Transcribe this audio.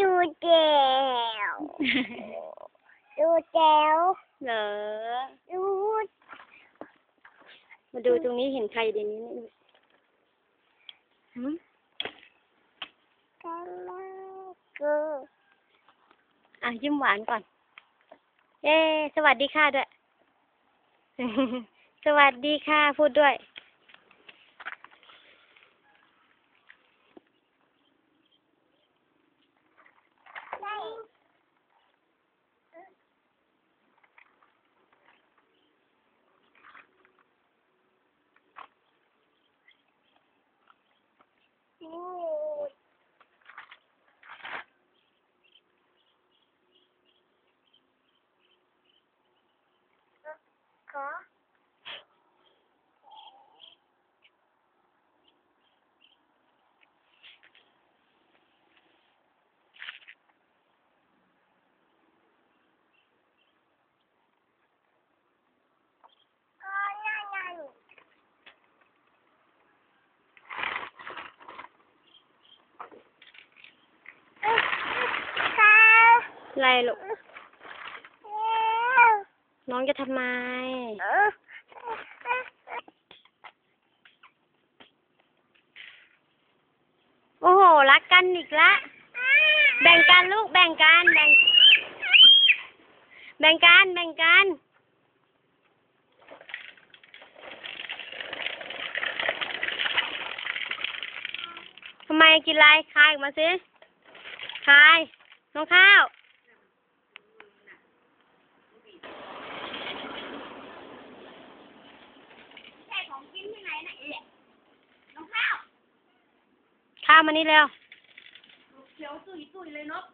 ดูแก้วเหรอดูมาดูตรงนี้เห็นใครเดี๋ยวนี้นี่หืมกันแล้วกูอะยิ้มหวานก่อน เย้สวัสดีค่ะด้วย สวัสดีค่ะพูดด้วย ได้นี่ขอ ก็นั่นนั่นเอ้ยข้าว อะไรลูก น้องจะทำไมเออโอ้โห รักกันอีกละ แบ่งกันลูก แบ่งกัน แบ่ง แบ่งกัน แบ่งกัน ทำไมกินอะไรคายออกมาสิคาย น้องข้าว ใช่ของกินที่ไหนน่ะเอ๊ะน้องข้าว ข้าว มานี่แล้วเขียวตุยตุยเลยนก